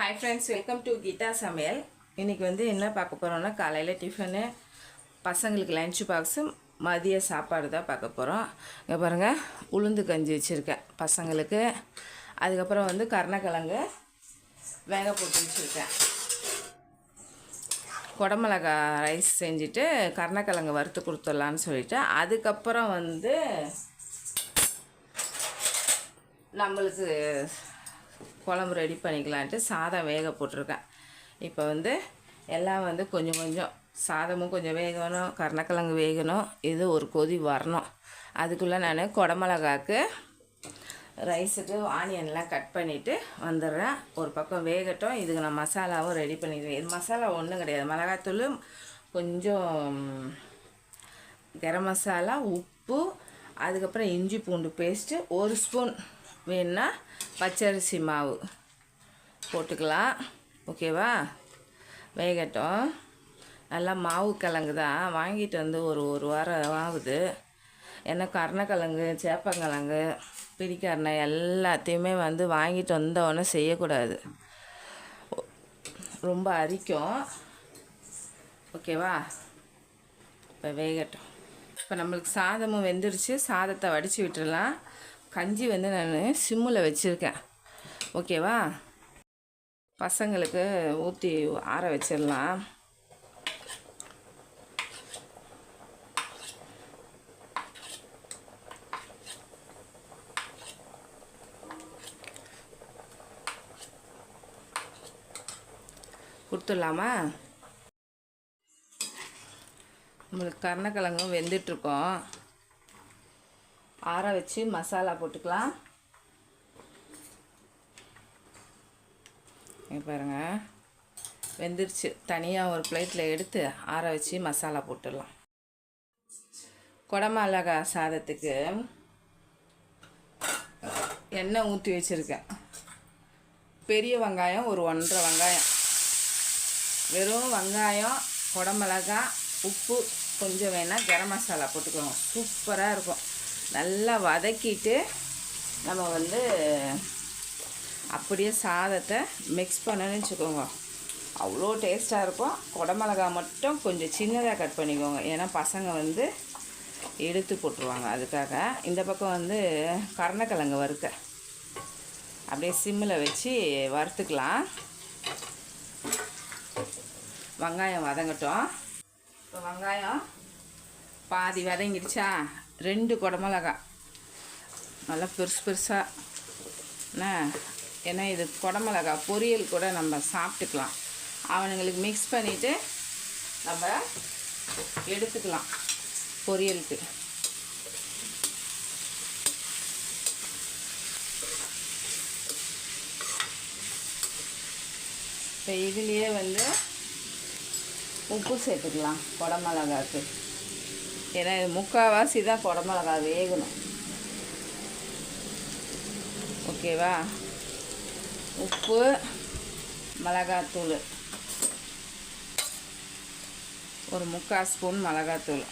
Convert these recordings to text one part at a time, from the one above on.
Hi friends welcome to Geetha சமையல் இன்றைக்கி வந்து என்ன பார்க்க போகிறோம்னா காலையில் டிஃபனு பசங்களுக்கு லஞ்ச் பாக்ஸு மதிய சாப்பாடு தான் பார்க்க போகிறோம் இங்கே பாருங்கள் உளுந்து கஞ்சி வச்சுருக்கேன் பசங்களுக்கு. அதுக்கப்புறம் வந்து கருணக்கிழங்கு வேக போட்டு வச்சுருக்கேன். குடமிளகா ரைஸ் செஞ்சுட்டு கருணக்கிழங்கு வறுத்து கொடுத்துடலான்னு சொல்லிட்டு அதுக்கப்புறம் வந்து நம்மளுக்கு குழம்பு ரெடி பண்ணிக்கலான்ட்டு சாதம் வேக போட்டிருக்கேன். இப்போ வந்து எல்லாம் வந்து கொஞ்சம் கொஞ்சம் சாதமும் கொஞ்சம் வேகணும் கருணக்கிழங்கு வேகணும் இது ஒரு கொதி வரணும். அதுக்குள்ளே நான் குடமிளகாக்கு ரைஸுக்கு ஆனியன்லாம் கட் பண்ணிவிட்டு வந்துடுறேன். ஒரு பக்கம் வேகட்டும் இதுக்கு நான் மசாலாவும் ரெடி பண்ணிடுவேன் இது மசாலா ஒன்றும் கிடையாது. மிளகாத்தூள் கொஞ்சம் கரம் மசாலா உப்பு அதுக்கப்புறம் இஞ்சி பூண்டு பேஸ்ட்டு ஒரு ஸ்பூன் வேணுன்னா பச்சரிசி மாவு போட்டுக்கலாம். ஓகேவா? வேகட்டும். நல்லா மாவு கிழங்கு தான் வாங்கிட்டு வந்து ஒரு ஒரு வாரம் ஆகுது. ஏன்னா கருணக்கிழங்கு சேப்பங்கிழங்கு பிடிக்கரணை எல்லாத்தையுமே வந்து வாங்கிட்டு வந்தவொடனே செய்யக்கூடாது. ரொம்ப அரிக்கும். ஓகேவா? இப்போ வேகட்டும். இப்போ நம்மளுக்கு சாதமும் வெந்துருச்சு. சாதத்தை வடித்து விட்டுடலாம். கஞ்சி வந்து நான் சிம்மில் வச்சுருக்கேன். ஓகேவா பசங்களுக்கு ஊற்றி ஆற வச்சிடலாம். கொடுத்துடலாமா? நம்மளுக்கு கருணக்கிழங்கும் வெந்துட்டுருக்கோம். ஆற வச்சு மசாலா போட்டுக்கலாம். இங்கே பாருங்கள் வெந்துருச்சு. தனியாக ஒரு பிளேட்டில் எடுத்து ஆற வச்சு மசாலா போட்டுடலாம். குடமிளகா சாதத்துக்கு எண்ணெய் ஊற்றி வச்சுருக்கேன். பெரிய வெங்காயம் ஒரு ஒன்றரை வெங்காயம். வெறும் வெங்காயம் குடமிளகா உப்பு கொஞ்சம் வேணால் கரம் மசாலா போட்டுக்கோங்க. சூப்பராக இருக்கும். நல்லா வதக்கிட்டு நம்ம வந்து அப்படியே சாதத்தை மிக்ஸ் பண்ணணும்னு வச்சுக்கோங்க. அவ்வளோ டேஸ்ட்டாக இருக்கும். குடமிளகா மட்டும் கொஞ்சம் சின்னதாக கட் பண்ணிக்கோங்க. ஏன்னா பசங்க வந்து எடுத்து போட்டுருவாங்க. அதுக்காக இந்த பக்கம் வந்து கருணக்கிழங்கு வறுக்க. அப்படியே சிம்மில் வச்சு வறுத்துக்கலாம். வெங்காயம் வதங்கட்டும். இப்போ வெங்காயம் பாதி வதங்கிடுச்சா? ரெண்டு குடமிளகா நல்லா பெருசு பெருசாக என்ன? ஏன்னா இது குடமிளகா பொரியல் கூட நம்ம சாப்பிட்டுக்கலாம். அவனுங்களுக்கு மிக்ஸ் பண்ணிவிட்டு நம்ம எடுத்துக்கலாம் பொரியலுக்கு. இப்போ இதுலேயே வந்து உப்பு சேர்த்துக்கலாம் குடமிளகாக்கு ஏன்னா இது முக்கால்வாசி தான் குடமிளகா வேகணும். ஓகேவா உப்பு மிளகாத்தூள். ஒரு முக்கால் ஸ்பூன் மிளகாத்தூள்.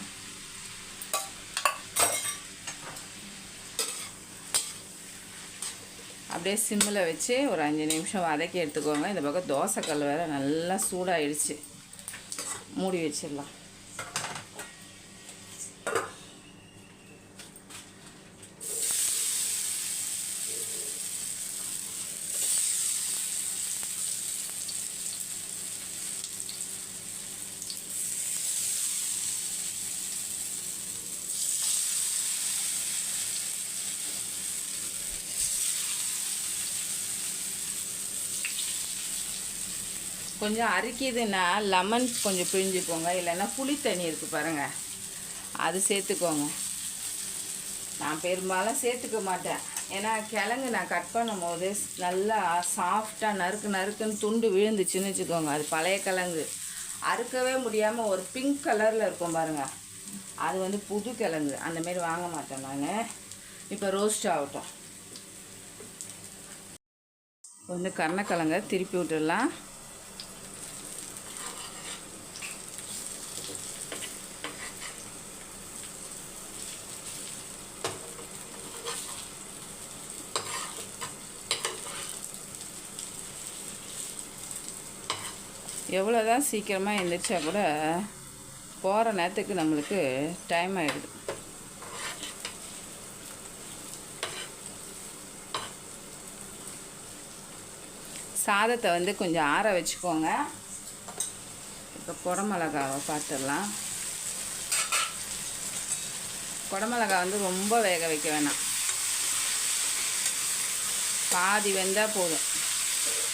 அப்படியே சிம்மில் வச்சு ஒரு அஞ்சு நிமிஷம் வதக்கி எடுத்துக்கோங்க. இந்த பக்கம் தோசைக்கல் வேறு நல்லா சூடாகிடுச்சு மூடி வச்சிடலாம். கொஞ்சம் அரிக்குதுன்னா லெமன் கொஞ்சம் பிழிஞ்சுக்கோங்க. இல்லைன்னா புளி தண்ணி இருக்குது பாருங்கள் அது சேர்த்துக்கோங்க. நான் பெரும்பாலும் சேர்த்துக்க மாட்டேன். ஏன்னா கிழங்கு நான் கட் பண்ணும் போது நல்லா சாஃப்டாக நறுக்கு நறுக்குன்னு துண்டு விழுந்துச்சுன்னு வச்சுக்கோங்க. அது பழைய கிழங்கு. அறுக்கவே முடியாமல் ஒரு பிங்க் கலரில் இருக்கும் பாருங்கள் அது வந்து புது கிழங்கு. அந்தமாரி வாங்க மாட்டேன் நான். இப்போ ரோஸ்ட் ஆகட்டும். வந்து கருணக்கிழங்க திருப்பி விட்டுடலாம். எவ்வளோ தான் சீக்கிரமாக எழுந்திரிச்சா கூட போகிற நேரத்துக்கு நம்மளுக்கு டைம் ஆகிடுது சாதத்தை வந்து கொஞ்சம் ஆற வச்சுக்கோங்க. இப்போ குடமிளகாவை பார்த்துடலாம். குடமிளகா வந்து ரொம்ப வேக வைக்க வேணாம். பாதி வெந்தால் போதும்.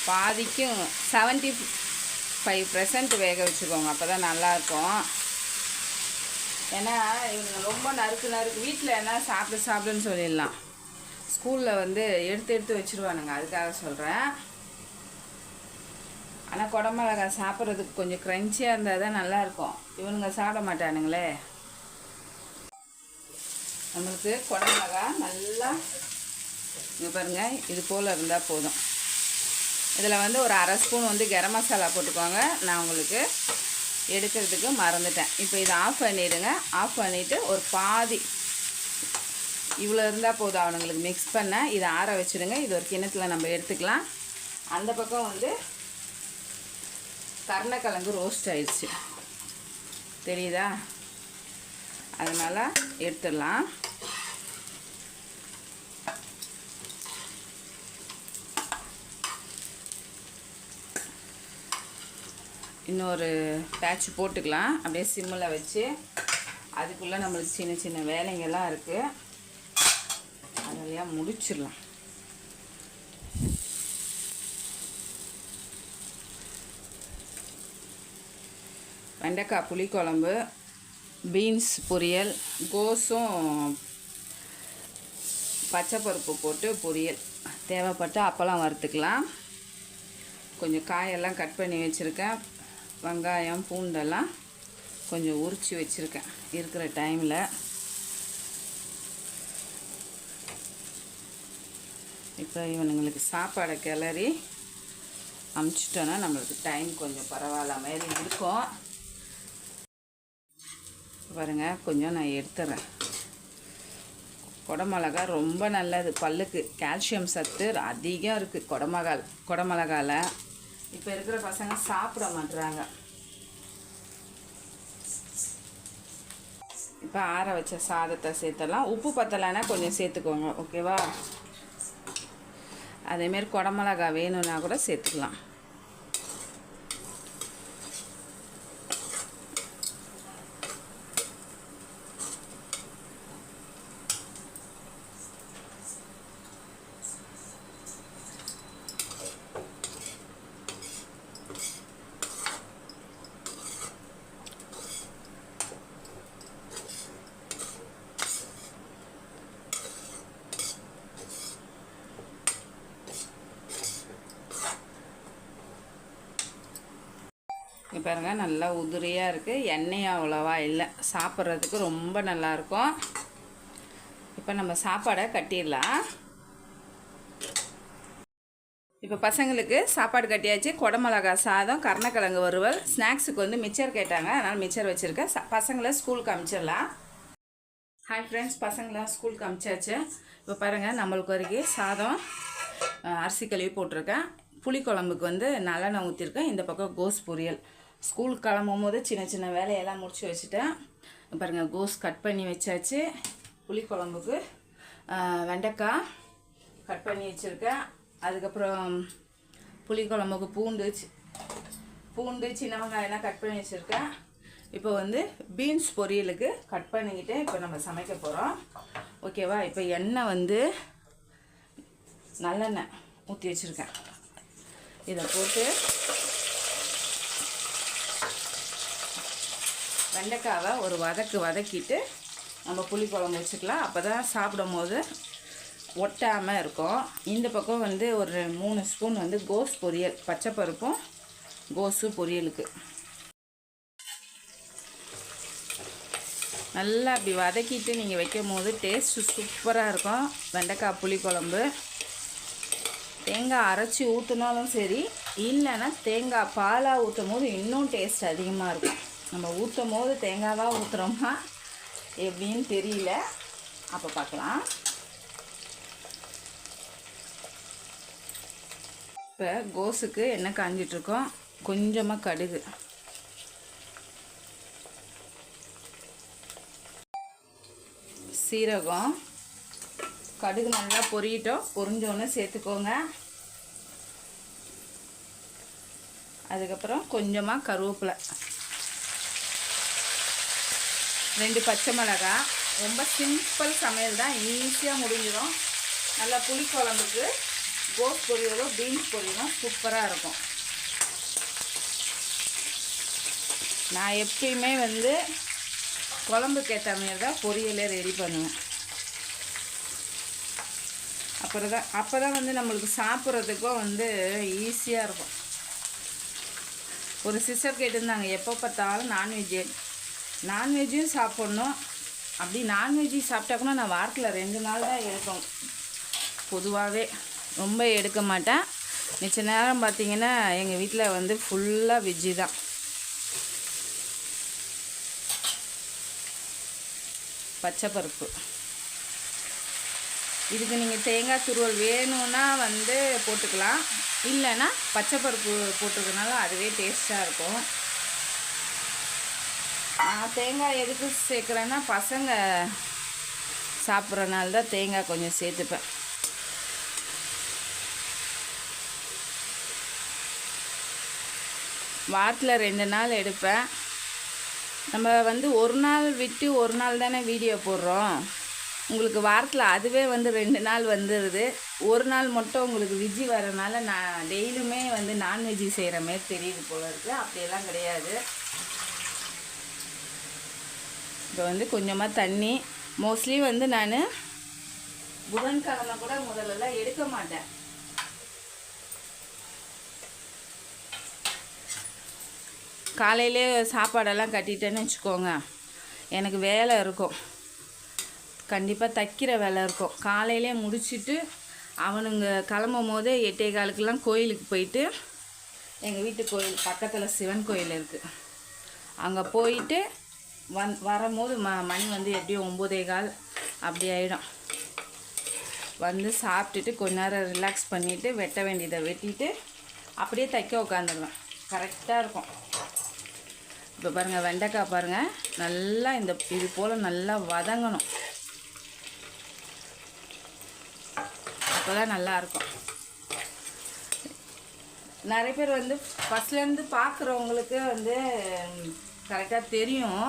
பாதிக்கும் செவன்ட்டி ஃபைவ் பர்சன்ட் வேக வச்சுக்கோங்க அப்போ தான் நல்லாயிருக்கும். ஏன்னா இவங்க ரொம்ப நறுக்கு நறுக்கு வீட்டில் என்ன சாப்பிட்டு சாப்பிடுன்னு சொல்லிடலாம். ஸ்கூலில் வந்து எடுத்து எடுத்து வச்சுருவானுங்க அதுக்காக சொல்கிறேன் ஆனால் குடமிளகா சாப்பிட்றதுக்கு கொஞ்சம் க்ரன்ச்சியாக இருந்தால் தான் நல்லாயிருக்கும். இவனுங்க சாப்பிட மாட்டானுங்களே. நம்மளுக்கு குடமிளகா நல்லா இங்கே பாருங்கள் இது போல் இருந்தால் போதும். இதில் வந்து ஒரு அரை ஸ்பூன் வந்து கரம் மசாலா போட்டுக்கோங்க. நான் உங்களுக்கு எடுக்கிறதுக்கு மறந்துட்டேன். இப்போ இதை ஆஃப் பண்ணிவிடுங்க ஆஃப் பண்ணிவிட்டு ஒரு பாதி இவ்வளோ இருந்தால் போதும் அவனுங்களுக்கு மிக்ஸ் பண்ண. இதை ஆற வச்சுடுங்க. இது ஒரு கிணத்துல நம்ம எடுத்துக்கலாம். அந்த பக்கம் வந்து கருணக்கிழங்கு ரோஸ்ட் ஆயிடுச்சு. தெரியுதா? அதனால் எடுத்துடலாம். இன்னொரு பேட்ச் போட்டுக்கலாம். அப்படியே சிம்மில் வச்சு அதுக்குள்ளே நம்மளுக்கு சின்ன சின்ன வேலைங்கள்லாம் இருக்குது அதெல்லாம் முடிச்சிடலாம். வெண்டைக்காய் புளிக்குழம்பு பீன்ஸ் பொரியல் கோஸும் பச்சைப்பருப்பு போட்டு பொரியல். தேவைப்பட்டு அப்பளம் வறுத்துக்கலாம். கொஞ்சம் காயெல்லாம் கட் பண்ணி வச்சுருக்கேன். வெங்காயம் பூண்டெல்லாம் கொஞ்சம் உரித்து வச்சுருக்கேன். இருக்கிற டைமில் இப்போ இவனுங்களுக்கு சாப்பாடை கிளறி அமுச்சிட்டோன்னா நம்மளுக்கு டைம் கொஞ்சம் பரவாயில்ல. மாதிரி இருக்கும். பாருங்க கொஞ்சம் நான் எடுத்துறேன். குடமிளகா ரொம்ப நல்லது. பல்லுக்கு. கால்சியம் சத்து அதிகம் இருக்குது குடமிளகா குடமிளகால இப்போ இருக்கிற பசங்க சாப்பிட மாட்டுறாங்க இப்போ ஆற வச்ச சாதத்தை சேர்த்தலாம் உப்பு பத்தலைன்னா கொஞ்சம் சேர்த்துக்கோங்க ஓகேவா அதேமாரி குடமிளகா வேணும்னா கூட சேர்த்துக்கலாம். இங்க பாருங்க நல்லா உதிரியாக இருக்குது எண்ணெய் அவ்வளோவா இல்லை. சாப்பிட்றதுக்கு ரொம்ப நல்லாயிருக்கும் இப்போ நம்ம சாப்பாடை கட்டிடலாம். இப்போ பசங்களுக்கு சாப்பாடு கட்டியாச்சு. குடமிளகா சாதம் கருணக்கிழங்கு வறுவல் ஸ்நாக்ஸுக்கு வந்து மிச்சர் கேட்டாங்க. அதனால் மிச்சர் வச்சுருக்கேன். பசங்களை ஸ்கூலுக்கு அமிச்சிடலாம். ஹாய் ஃப்ரெண்ட்ஸ் பசங்களாம் ஸ்கூலுக்கு அமிச்சாச்சு. இப்போ பாருங்கள் நம்மளுக்கு வரைக்கும் சாதம் அரிசி கழுவி போட்டிருக்கேன். புளிக்குழம்புக்கு வந்து நல்லெண்ணெய் ஊற்றிருக்கேன் இந்த பக்கம் கோஸ் பொரியல். ஸ்கூலுக்கு கிளம்பும் போது சின்ன சின்ன வேலையெல்லாம் முடிச்சு வச்சுட்டேன். பாருங்கள் கோஸ் கட் பண்ணி வச்சாச்சு. புளிக்குழம்புக்கு வெண்டைக்காய் கட் பண்ணி வச்சுருக்கேன். அதுக்கப்புறம் புளிக்குழம்புக்கு பூண்டு பூண்டு சின்ன வெங்காயம்லாம் கட் பண்ணி வச்சுருக்கேன். இப்போ வந்து பீன்ஸ் பொரியலுக்கு கட் பண்ணிக்கிட்டு இப்போ நம்ம சமைக்க போகிறோம் ஓகேவா? இப்போ எண்ணெய் வந்து நல்லெண்ணெய் ஊற்றி வச்சுருக்கேன். இதை போட்டு வெண்டைக்காவை ஒரு வதக்கு வதக்கிட்டு நம்ம புளி குழம்பு வச்சுக்கலாம். அப்போ தான் சாப்பிடும் போது ஒட்டாமல் இருக்கும். இந்த பக்கம் வந்து ஒரு மூணு ஸ்பூன் வந்து கோஸ் பொரியல் பச்சை பருப்பும் கோஸு பொரியலுக்கு. நல்லா அப்படி வதக்கிட்டு நீங்கள் வைக்கும் போது டேஸ்ட்டு சூப்பராக இருக்கும். வெண்டைக்காய் புளி குழம்பு தேங்காய் அரைச்சி ஊற்றினாலும் சரி இல்லைன்னா தேங்காய் பாலாக ஊற்றும் போது இன்னும் டேஸ்ட் அதிகமாக இருக்கும். நம்ம ஊற்றும் போது தேங்காவாக ஊற்றுறோமா எப்படின்னு தெரியல. அப்போ பார்க்கலாம் இப்போ கோஸுக்கு எண்ணெய் காஞ்சிட்ருக்கோம். கொஞ்சமாக கடுகு. சீரகம். கடுகு நல்லா பொரியட்டும் பொரிஞ்சோன்னு சேர்த்துக்கோங்க. அதுக்கப்புறம் கொஞ்சமாக கருவேப்பிலை. ரெண்டு பச்சை மிளகா. ரொம்ப சிம்பிள் சமையல் தான். ஈஸியாக முடிஞ்சிடும். நல்லா புளி குழம்புக்கு கோஸ் பொரியலும் பீன்ஸ் பொரியலும் சூப்பராக இருக்கும். நான் எப்பயுமே வந்து குழம்புக்கு ஏற்ற மாதிரி தான் பொரியலே ரெடி பண்ணுவேன். அப்புறம் தான் அப்போ தான் வந்து நம்மளுக்கு சாப்பிட்றதுக்கும் வந்து ஈஸியாக இருக்கும். ஒரு சிஸ்டர் கேட்டிருந்தாங்க எப்போ பார்த்தாலும் நான்வெஜ் நான்வெஜ்ஜும் சாப்பிட்ணும். அப்படி நான்வெஜ்ஜு சாப்பிட்டா கூட நான் வாரத்தில் ரெண்டு நாள் தான் எடுப்பேன். பொதுவாகவே ரொம்ப எடுக்க மாட்டேன். மிச்ச நேரம் பார்த்தீங்கன்னா எங்கள் வீட்டில் வந்து ஃபுல்லாக வெஜ்ஜு தான். பச்சைப்பருப்பு. இதுக்கு நீங்கள் தேங்காய் துருவல் வேணும்னா வந்து போட்டுக்கலாம். இல்லைன்னா பச்சைப்பருப்பு போட்டுக்கிறதுனால அதுவே டேஸ்ட்டாக இருக்கும். தேங்காய் எதுக்கு சேர்க்குறேன்னா பசங்க சாப்பிட்றனால தான் தேங்காய் கொஞ்சம் சேர்த்துப்பேன். வாரத்தில் ரெண்டு நாள் எடுப்பேன். நம்ம வந்து ஒரு நாள் விட்டு ஒரு நாள் தானே வீடியோ போடுறோம். உங்களுக்கு வாரத்தில் அதுவே வந்து ரெண்டு நாள் வந்துடுது ஒரு நாள் மட்டும் உங்களுக்கு விஜி வரனால நான் டெய்லியுமே வந்து நான்வெஜ்ஜி செய்கிற மாதிரி தெரியுது போல இருக்குது அப்படியெல்லாம் கிடையாது. இப்போ வந்து கொஞ்சமாக தண்ணி. மோஸ்ட்லி வந்து நான் புதன்கிழமை கூட முதல்லலாம் எடுக்க மாட்டேன். காலையிலே சாப்பாடெல்லாம் கட்டிட்டேன்னு வச்சுக்கோங்க. எனக்கு வேலை இருக்கும். கண்டிப்பாக தைக்கிற வேலை இருக்கும். காலையிலே முடிச்சுட்டு அவனுங்க கிளம்பும் போதே எட்டே காலுக்கெல்லாம் கோயிலுக்கு போயிட்டு எங்கள் வீட்டு கோயில் பக்கத்தில் சிவன் கோயில் இருக்குது அங்கே போயிட்டு வந் வரும்போது ம மணி வந்து எப்படியும் ஒம்போதே கால் அப்படி ஆகிடும் வந்து சாப்பிட்டுட்டு கொஞ்ச நேரம் ரிலாக்ஸ் பண்ணிவிட்டு வெட்ட வேண்டியதை வெட்டிட்டு அப்படியே தைக்க உட்காந்துருவேன். கரெக்டாக இருக்கும். இப்போ பாருங்கள் வெண்டைக்காய் பாருங்கள் நல்லா இந்த இது போல் நல்லா வதங்கணும். அப்போ தான் நல்லாயிருக்கும் நிறைய பேர் வந்து ஃபஸ்ட்லேருந்து பார்க்குறவங்களுக்கு வந்து கரெக்டாக தெரியும்.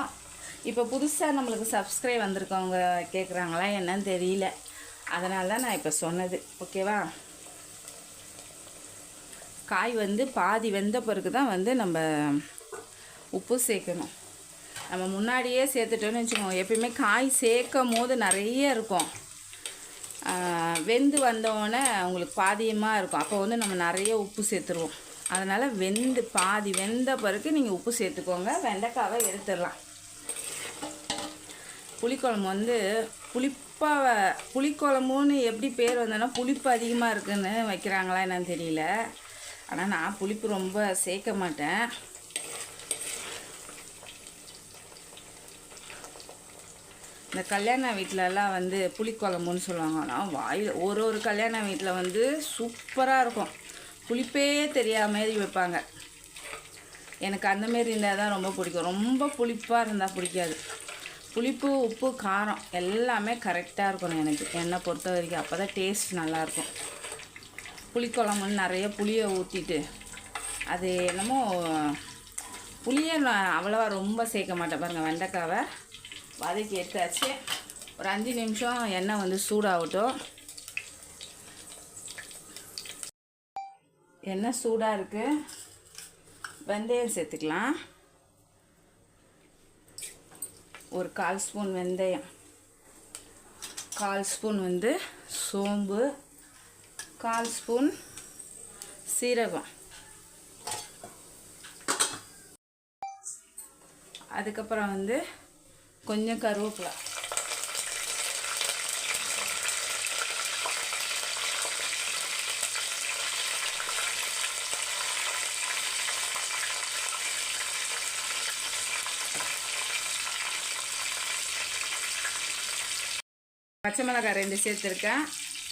இப்போ புதுசாக நம்மளுக்கு சப்ஸ்கிரைப் வந்திருக்கவங்க கேட்குறாங்களா என்னன்னு தெரியல. அதனால தான் நான் இப்போ சொன்னது. ஓகேவா காய் வந்து பாதி வெந்த பிறகு தான் வந்து நம்ம உப்பு சேர்க்கணும். நம்ம முன்னாடியே சேர்த்துட்டோன்னு வச்சுக்கோங்க. எப்பயுமே காய் சேர்க்கும் போது நிறைய இருக்கும். வெந்து வந்தோடனே உங்களுக்கு பாதியமாக இருக்கும். அப்போ வந்து நம்ம நிறைய உப்பு சேர்த்துருவோம். அதனால் வெந்து பாதி வெந்த பிறகு நீங்கள் உப்பு சேர்த்துக்கோங்க. வெண்டைக்காவை எடுத்துடலாம். புளிக்குழம்பு வந்து புளிப்பாக புளிக்குழம்புன்னு எப்படி பேர் வந்தோன்னா புளிப்பு அதிகமாக இருக்குன்னு வைக்கிறாங்களா என்னன்னு தெரியல. ஆனால் நான் புளிப்பு ரொம்ப சேர்க்க மாட்டேன். இந்த கல்யாண வீட்டிலலாம் வந்து புளிக்குழம்புன்னு சொல்லுவாங்க. ஆனால் வாயில் ஒரு ஒரு கல்யாண வீட்டில் வந்து சூப்பராக இருக்கும். புளிப்பே தெரியாமல் மாதிரி வைப்பாங்க. எனக்கு அந்த மாரி இருந்தால் தான் ரொம்ப பிடிக்கும். ரொம்ப புளிப்பாக இருந்தால் பிடிக்காது. புளிப்பு உப்பு காரம் எல்லாமே கரெக்டாக இருக்கணும் எனக்கு. என்னை பொறுத்த வரைக்கும் அப்போ தான் டேஸ்ட் நல்லாயிருக்கும். புளிக்குழம்புன்னு நிறைய புளியை ஊற்றிட்டு அது என்னமோ புளியை நான் அவ்வளோவா ரொம்ப சேர்க்க மாட்டேன். பாருங்கள் வெண்டைக்காவை வதக்கி எடுத்தாச்சு. ஒரு அஞ்சு நிமிஷம் எண்ணெய் வந்து சூடாகட்டும். எண்ணெய் சூடாக இருக்குது வெந்தயம் சேர்த்துக்கலாம். ஒரு கால் ஸ்பூன் வெந்தயம் கால் ஸ்பூன் வந்து சோம்பு கால் ஸ்பூன் சீரகம். அதுக்கப்புறம் வந்து கொஞ்சம் கருவேப்பிலை. பச்சை மிளகாய் ரெண்டு சேர்த்துருக்கேன்.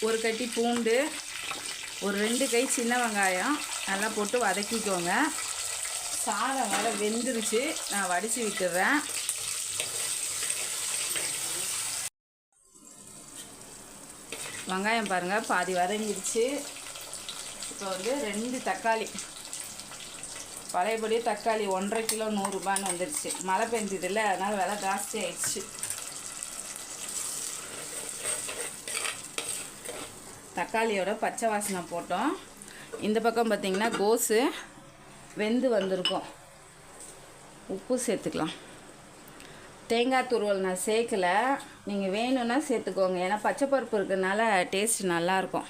ஒரு கட்டி பூண்டு ஒரு ரெண்டு கை சின்ன வெங்காயம். நல்லா போட்டு வதக்கிக்கோங்க. சாதம் வேறு வெந்துருச்சு. நான் வடித்து விட்டுறேன். வெங்காயம் பாருங்கள் பாதி வதங்கிடுச்சு. இப்போ வந்து ரெண்டு தக்காளி. பழையபடி தக்காளி ஒன்றரை கிலோ நூறுரூபான்னு வந்துடுச்சு மழை பெஞ்சதில்ல அதனால் விலை ஜாஸ்தி ஆயிடுச்சு. தக்காளியோட பச்சை வாசனை போட்டோம். இந்த பக்கம் பார்த்திங்கன்னா கோஸு வெந்து வந்திருக்கும். உப்பு சேர்த்துக்கலாம். தேங்காய் துருவல் நான் சேர்க்கல. நீங்கள் வேணும்னா சேர்த்துக்கோங்க. ஏன்னா பச்சை பருப்பு இருக்கிறதுனால டேஸ்ட் நல்லாயிருக்கும்.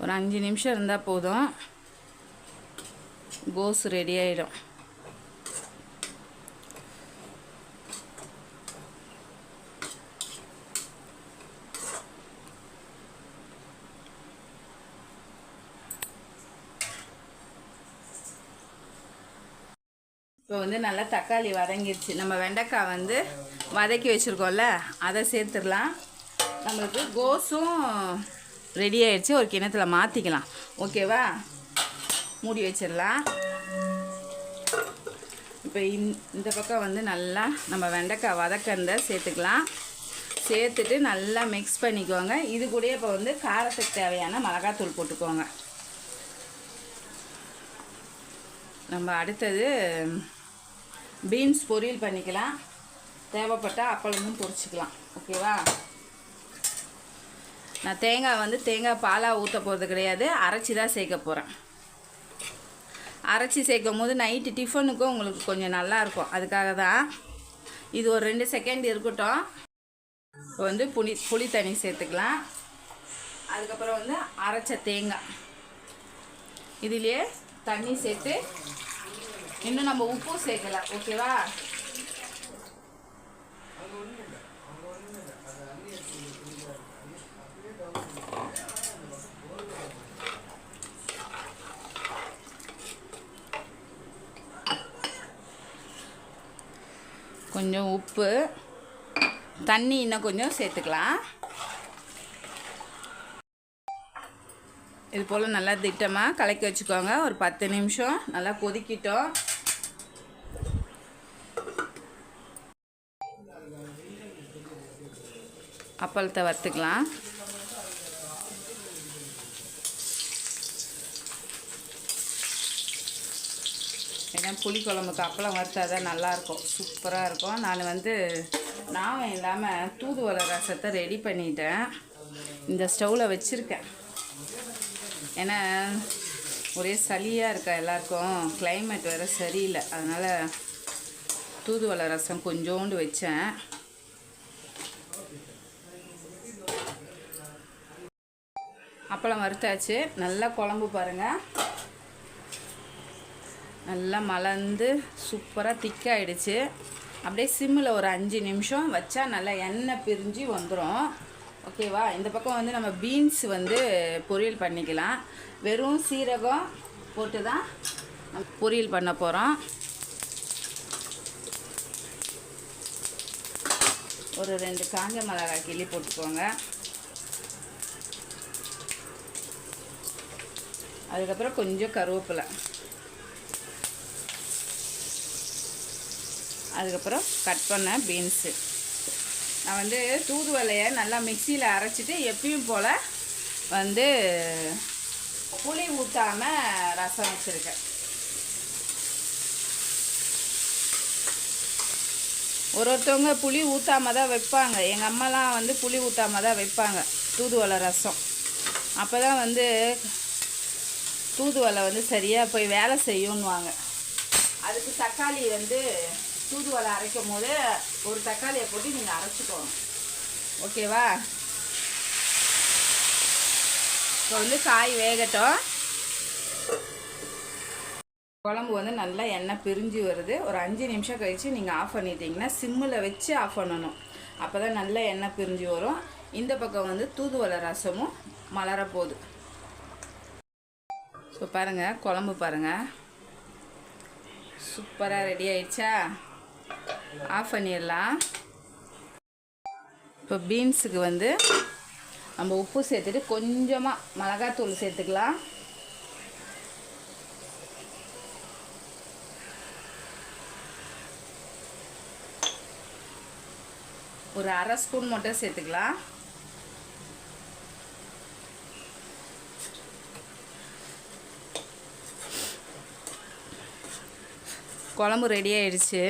ஒரு அஞ்சு நிமிஷம் இருந்தால் போதும். கோஸ் ரெடி ஆகிடும் வந்து நல்லா தக்காளி வதங்கிடுச்சு நம்ம வெண்டைக்காய் வந்து வதக்கி வச்சுருக்கோம்ல அதை சேர்த்துடலாம். நம்மளுக்கு கோஸும் ரெடி ஆகிடுச்சு ஒரு கிணத்துல மாற்றிக்கலாம் ஓகேவா மூடி வச்சிடலாம். இப்போ இந்த பக்கம் வந்து நல்லா நம்ம வெண்டைக்காய் வதக்கந்த சேர்த்துக்கலாம். சேர்த்துட்டு நல்லா மிக்ஸ் பண்ணிக்கோங்க. இது கூட இப்போ வந்து காரத்துக்கு தேவையான மிளகாத்தூள் போட்டுக்கோங்க. நம்ம அடுத்தது பீன்ஸ் பொரியல் பண்ணிக்கலாம். தேவைப்பட்டால் அப்பளமும் பொரிச்சிக்கலாம். ஓகேவா? நான் தேங்காய் வந்து தேங்காய் பாலாக ஊற்ற போகிறது கிடையாது. அரைச்சி தான் சேர்க்க போகிறேன் அரைச்சி சேர்க்கும் போது நைட்டு டிஃபனுக்கும் உங்களுக்கு கொஞ்சம் நல்லாயிருக்கும் அதுக்காக தான் இது ஒரு ரெண்டு செகண்ட் இருக்கட்டும். இப்போ வந்து புளி புளி தண்ணி சேர்த்துக்கலாம். அதுக்கப்புறம் வந்து அரைச்ச தேங்காய். இதுலேயே தண்ணி சேர்த்து இன்னும் நம்ம உப்பு சேர்க்கல. ஓகேவா கொஞ்சம் உப்பு. தண்ணி இன்னும் கொஞ்சம் சேர்த்துக்கலாம். இது போல் நல்லா திட்டமாக கலக்கி வச்சுக்கோங்க. ஒரு பத்து நிமிஷம் நல்லா கொதிக்கிட்டோம். அப்பளத்தை வறுத்துக்கலாம். ஏன்னா புளி குழம்புக்கு அப்பளம் வறுத்தா தான் நல்லாயிருக்கும். சூப்பராக இருக்கும். நான் வந்து நாவம் இல்லாமல் தூதுவளை ரசத்தை ரெடி பண்ணிட்டேன். இந்த ஸ்டவ்வில் வச்சுருக்கேன். ஏன்னா ஒரே சளியாக இருக்கா எல்லாருக்கும்? கிளைமேட் வேறு சரியில்லை. அதனால் தூதுவளை ரசம் கொஞ்சோண்டு வச்சேன். அப்பளம் வறுத்தாச்சு. நல்லா குழம்பு பாருங்கள் நல்லா மலர்ந்து சூப்பராக திக்காயிடுச்சு. அப்படியே சிம்மில் ஒரு அஞ்சு நிமிஷம் வச்சா நல்லா எண்ணெய் பிரிஞ்சு வந்துடும் ஓகேவா? இந்த பக்கம் வந்து நம்ம பீன்ஸ் வந்து பொரியல் பண்ணிக்கலாம். வெறும் சீரகம் போட்டு தான் பொரியல் பண்ண போகிறோம் ஒரு ரெண்டு காஞ்ச மிளகாய் கிள்ளி போட்டுக்கோங்க. அதுக்கப்புறம் கொஞ்சம் கருவேப்பிலை. அதுக்கப்புறம் கட் பண்ண பீன்ஸு. நான் வந்து தூதுவலையை நல்லா மிக்சியில் அரைச்சிட்டு எப்பயும் போல் வந்து புளி ஊற்றாமல் ரசம் வச்சுருக்கேன். ஒரு ஒருத்தவங்க புளி ஊற்றாம தான் வைப்பாங்க. எங்கள் அம்மாலாம் வந்து புளி ஊற்றாம தான் வைப்பாங்க தூதுவளை ரசம். அப்போ தான் வந்து தூதுவளை வந்து சரியாக போய் வேலை செய்யும்னுவாங்க. அதுக்கு தக்காளி வந்து தூதுவளை அரைக்கும் போது ஒரு தக்காளியை போட்டு நீங்கள் அரைச்சிக்கோங்க ஓகேவா? இப்போ வந்து காய் வேகட்டும். குழம்பு வந்து நல்லா எண்ணெய் பிரிஞ்சு வருது. ஒரு அஞ்சு நிமிஷம் கழித்து நீங்கள் ஆஃப் பண்ணிட்டீங்கன்னா சிம்மில் வச்சு ஆஃப் பண்ணணும். அப்போ தான் நல்லா எண்ணெய் பிரிஞ்சு வரும். இந்த பக்கம் வந்து தூதுவளை ரசமும் மலரப்போகுது போகுது. ஸோ பாருங்கள் குழம்பு பாருங்கள் சூப்பராக ரெடி ஆயிடுச்சா? ஆஃப் பண்ணிடலாம். இப்போ பீன்ஸுக்கு வந்து நம்ம உப்பு சேர்த்துட்டு கொஞ்சமாக மிளகாத்தூள் சேர்த்துக்கலாம். ஒரு அரை ஸ்பூன் மட்டும் சேர்த்துக்கலாம். குழம்பு ரெடி ஆயிடுச்சு.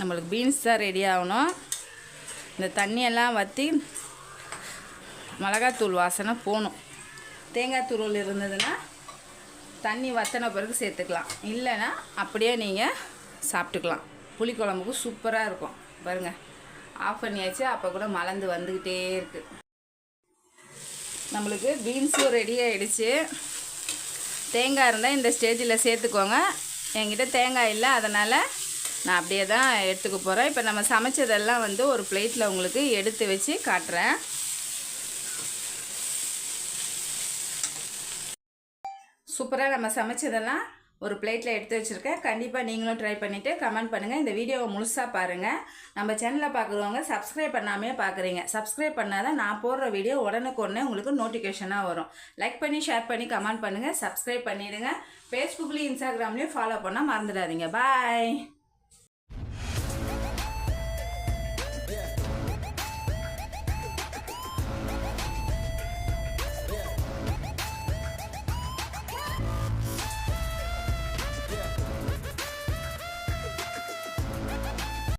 நம்மளுக்கு பீன்ஸ் தான் ரெடி ஆகணும். இந்த தண்ணியெல்லாம் வற்றி மிளகாத்தூள் வாசனை போகணும். தேங்காய் தூள் இருந்ததுன்னா தண்ணி வத்தின பிறகு சேர்த்துக்கலாம். இல்லைன்னா அப்படியே நீங்கள் சாப்பிட்டுக்கலாம். புளிக்குழம்புக்கு சூப்பராக இருக்கும். பாருங்கள் ஆஃப் பண்ணியாச்சு அப்போ கூட மலர்ந்து வந்துக்கிட்டே இருக்குது நம்மளுக்கு பீன்ஸும் ரெடி ஆகிடுச்சு தேங்காய் இருந்தால் இந்த ஸ்டேஜில் சேர்த்துக்கோங்க. என்கிட்ட தேங்காய் இல்லை அதனால் நான் அப்படியே தான் எடுத்துக்க போகிறேன் இப்போ நம்ம சமைச்சதெல்லாம் வந்து ஒரு பிளேட்டில் உங்களுக்கு எடுத்து வச்சு காட்டுறேன். சூப்பராக நம்ம சமைச்சதெல்லாம் ஒரு பிளேட்டில் எடுத்து வச்சுருக்கேன். கண்டிப்பாக நீங்களும் ட்ரை பண்ணிவிட்டு கமெண்ட் பண்ணுங்கள் இந்த வீடியோவை முழுசாக பாருங்கள் நம்ம சேனலில் பார்க்குறவங்க சப்ஸ்கிரைப் பண்ணாமே பார்க்குறீங்க சப்ஸ்கிரைப் பண்ணால் தான் நான் போடுற வீடியோ உடனுக்குடனே உங்களுக்கு நோட்டிஃபிகேஷனாக வரும். லைக் பண்ணி ஷேர் பண்ணி கமெண்ட் பண்ணுங்கள் சப்ஸ்கிரைப் பண்ணிவிடுங்க ஃபேஸ்புக்லேயும் இன்ஸ்டாகிராம்லேயும் ஃபாலோ பண்ணால் மறந்துடாதீங்க. பாய்